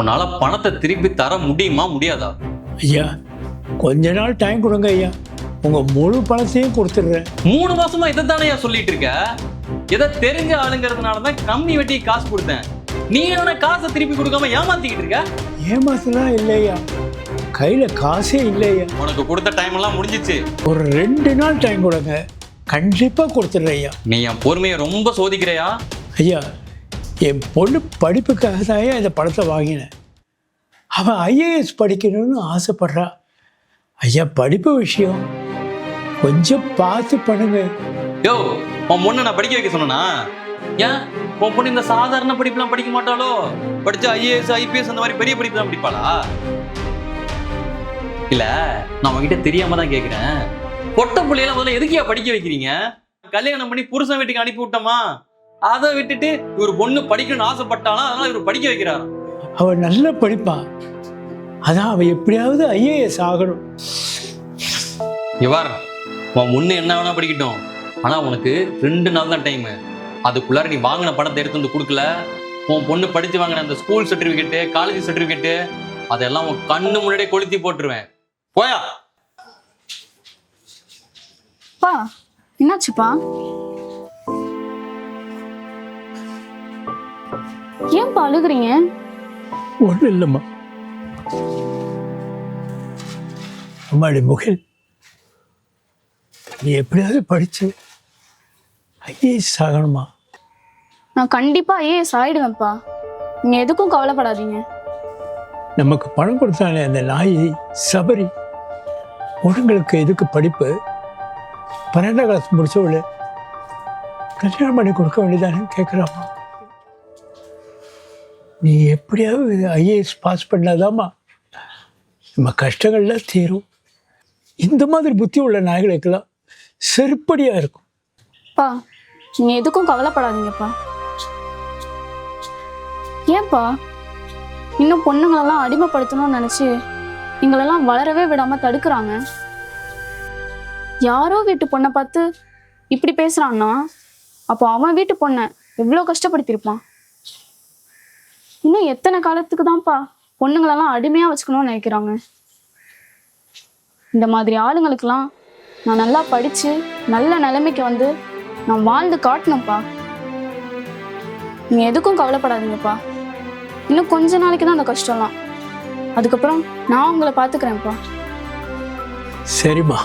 உன்னால பணத்தை திருப்பி தர முடியுமா முடியாதா? ஐயா கொஞ்ச நாள் டைம் கொடுங்க ஐயா. உங்கள் முழு பணத்தையும் கொடுத்துட்றேன். மூணு மாசமா இதை தானே சொல்லிட்டு இருக்க? எதை தெரிஞ்ச ஆளுங்கிறதுனால தான் கம்மி வட்டி காசு கொடுத்தேன். நீ என்ன காசை திருப்பி கொடுக்காம ஏமாத்திக்கிட்டு இருக்க? ஏமாத்தலாம் இல்லையா கையில் காசே இல்லையா உனக்கு கொடுத்த டைம் எல்லாம் முடிஞ்சிச்சு. ஒரு ரெண்டு நாள் டைம் கொடுங்க. கண்டிப்பாக கொடுத்துட்றேன் ஐயா. நீ என் பொறுமையை ரொம்ப சோதிக்கிறையா? ஐயா என் பொண்ணு படிப்புக்காக தான் இந்த படத்தை வாங்கினேன். அவன் ஐஏஎஸ் படிக்கணும்னு ஆசைப்பட்றா. ஐயா படிப்பு விஷயம். கொஞ்சம் பார்த்து பண்ணுங்க. யோ உன் பொண்ணை நான் படிக்க வைக்க சொன்னா ஏன்? உன் பொண்ணு இந்த சாதாரண படிப்புலாம் படிக்க மாட்டாளோ? படிச்ச ஐஏஎஸ் ஐபிஎஸ் அந்த மாதிரி பெரிய படிப்பு தான் படிப்பாளா? இல்ல நான் உங்ககிட்ட தெரியாம தான் கேக்குறேன். பொட்ட பிள்ளையெல்லாம் முதல்ல எதுக்கியா படிக்க வைக்கிறீங்க? கல்யாணம் பண்ணி புருஷன் வீட்டுக்கு அனுப்பி விட்டோமா? அதை விட்டுட்டு இவர் பொண்ணு படிக்கணும்னு ஆசைப்பட்டாலும் அதனால இவர் படிக்க வைக்கிறார்? அவன் நல்லா படிப்பான். அதான் அவன் எப்படியாவது ஐஏஎஸ் ஆகணும். இவர் உன் முன்ன என்ன வேணா படிக்கட்டும். ஆனா உனக்கு ரெண்டு நாள் தான் டைம் அதுக்குள்ளார நீ வாங்கின பணத்தை எடுத்து வந்து கொடுக்கல. உன் பொண்ணு படிச்சு வாங்கின அந்த ஸ்கூல் சர்டிபிகேட்டு காலேஜ் சர்டிபிகேட்டு அதெல்லாம் உன் கண்ணு முன்னாடியே கொளுத்தி போட்டுருவேன். போயா? பா என்னாச்சுப்பா? ஏன்பா அழுகுறீங்க? ஒன்றும் இல்லைம்மா. அம்மாடி முகில் நீ எப்படியாவது படிச்சு ஐஏஎஸ் ஆகணுமா? நான் கண்டிப்பா ஐஏஎஸ் ஆயிடுவேன்ப்பா. நீங்க எதுக்கும் கவலைப்படாதீங்க. நமக்கு பணம் கொடுத்தானே அந்த நாய் சபரி. பொண்ணுங்களுக்கு எதுக்கு படிப்பு? பன்னெண்டாம் கிளாஸ் முடிச்சவளு கல்யாணம் பண்ணி கொடுக்க வேண்டியதானே கேட்குறாம்மா நீ எப்படியாவது ஐஏஎஸ் பாஸ் பண்ணாதாம்மா. நம்ம கஷ்டங்கள்லாம் தீரும். இந்த மாதிரி புத்தி உள்ள நாய்களுக்கெல்லாம் செருப்படியாக இருக்கும். பா நீங்க எதுக்கும் கவலைப்படாதீங்கப்பா. ஏன்பா இன்னும் பொண்ணுங்களெல்லாம் அடிமைப்படுத்தணும்னு நினச்சி எங்களெல்லாம் வளரவே விடாம தடுக்கிறாங்க. யாரோ வீட்டு பொண்ணை பார்த்து இப்படி பேசுறான்னா அப்போ அவன் வீட்டு பொண்ணை எவ்வளோ கஷ்டப்படுத்தியிருப்பான்? இன்னும் எத்தனை காலத்துக்கு தான்ப்பா பொண்ணுங்களெல்லாம் அடிமையாக வச்சுக்கணும்னு நினைக்கிறாங்க. இந்த மாதிரி ஆளுங்களுக்கெல்லாம் நான் நல்லா படித்து நல்ல நிலைமைக்கு வந்து நான் வாழ்ந்து காட்டணும்ப்பா. நீங்கள் எதுக்கும் கவலைப்படாதீங்கப்பா. இன்னும் கொஞ்ச நாளைக்கு தான் அந்த கஷ்டம்லாம். அதுக்கப்புறம் நான் உங்களை பார்த்துக்கிறேன்ப்பா. சரிம்மா.